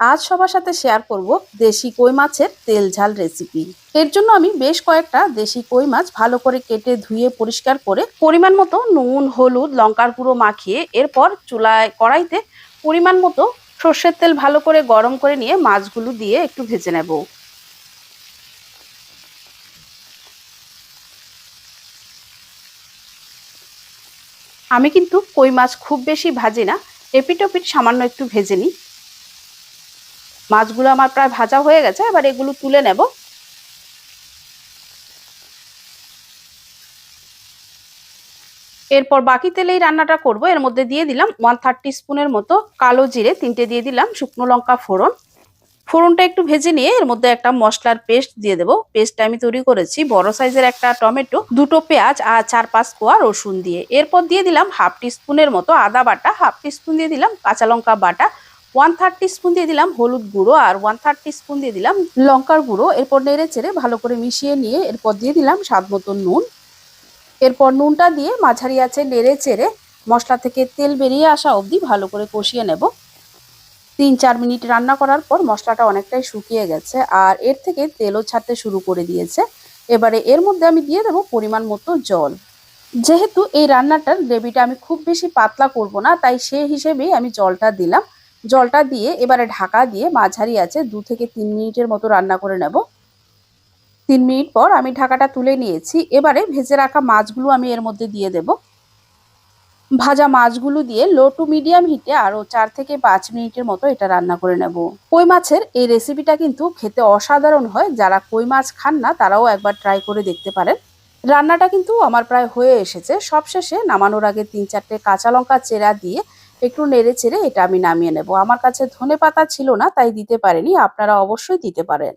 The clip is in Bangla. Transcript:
আজ সবার সাথে শেয়ার করব দেশি কই মাছের তেল ঝাল রেসিপি এর জন্য আমি বেশ কয়েকটা দেশি কই মাছ ভালো করে কেটে ধুয়ে পরিষ্কার করে পরিমাণ মতো নুন, হলুদ, লঙ্কার গুঁড়ো মাখিয়ে এরপর চুলায় কড়াইতে পরিমাণ মতো সর্ষের তেল ভালো করে গরম করে নিয়ে মাছগুলো দিয়ে একটু ভেজে নেব। আমি কিন্তু কই মাছ খুব বেশি ভাজি না এপিটোপিট সামান্য একটু ভেজে নিই। মাছগুলো আমার প্রায় ভাজা হয়ে গেছে, এবার এগুলো তুলে নেব। এরপর বাকি তেলেই রান্নাটা করব। এর মধ্যে দিয়ে দিলাম ওয়ান থার্টি স্পুনের মতো কালো জিরে, তিনটে দিয়ে দিলাম শুকনো লঙ্কা ফোড়ন। ফোড়নটা একটু ভেজে নিয়ে এর মধ্যে একটা মশলার পেস্ট দিয়ে দেবো। পেস্টটা আমি তৈরি করেছি বড় সাইজের একটা টমেটো, দুটো পেঁয়াজ আর চার পাঁচ কোয়া রসুন দিয়ে। এরপর দিয়ে দিলাম হাফ টিস্পুনের মতো আদা বাটা, হাফ টিস্পুন দিয়ে দিলাম কাঁচা লঙ্কা বাটা ওয়ান থার্ড স্পুন দিয়ে দিলাম হলুদ গুঁড়ো আর ওয়ান থার্ড স্পুন দিয়ে দিলাম লঙ্কার গুঁড়ো। এরপর নেড়ে চেড়ে ভালো করে মিশিয়ে নিয়ে এরপর দিয়ে দিলাম স্বাদ মতো নুন। এরপর নুনটা দিয়ে মাঝারি আছে নেড়ে চেড়ে মশলা থেকে তেল বেরিয়ে আসা অবধি ভালো করে কষিয়ে নেব। তিন চার মিনিট রান্না করার পর মশলাটা অনেকটাই শুকিয়ে গেছে আর এর থেকে তেলও ছাড়তে শুরু করে দিয়েছে। এবারে এর মধ্যে আমি দিয়ে দেবো পরিমাণ মতো জল। যেহেতু এই রান্নাটার গ্রেভিটা আমি খুব বেশি পাতলা করব না, তাই সে হিসেবেই আমি জলটা দিলাম। জলটা দিয়ে এবারে ঢাকা দিয়ে মাঝারি আছে দু থেকে তিন মিনিটের মতো রান্না করে নেব। তিন মিনিট পর আমি ঢাকাটা তুলে নিয়েছি। এবারে ভেজে রাখা মাছগুলো আমি এর মধ্যে দিয়ে দেব। ভাজা মাছগুলো দিয়ে লো টু মিডিয়াম হিটে আরও চার থেকে পাঁচ মিনিটের মতো এটা রান্না করে নেব। কই মাছের এই রেসিপিটা কিন্তু খেতে অসাধারণ হয়। যারা কই মাছ খান না, তারাও একবার ট্রাই করে দেখতে পারেন। রান্নাটা কিন্তু আমার প্রায় হয়ে এসেছে। সবশেষে নামানোর আগে তিন চারটে কাঁচা লঙ্কা চেরা দিয়ে একটু নেড়ে ছেড়ে এটা আমি নামিয়ে নেব। আমার কাছে ধনে পাতা ছিল না, তাই দিতে পারেনি। আপনারা অবশ্যই দিতে পারেন।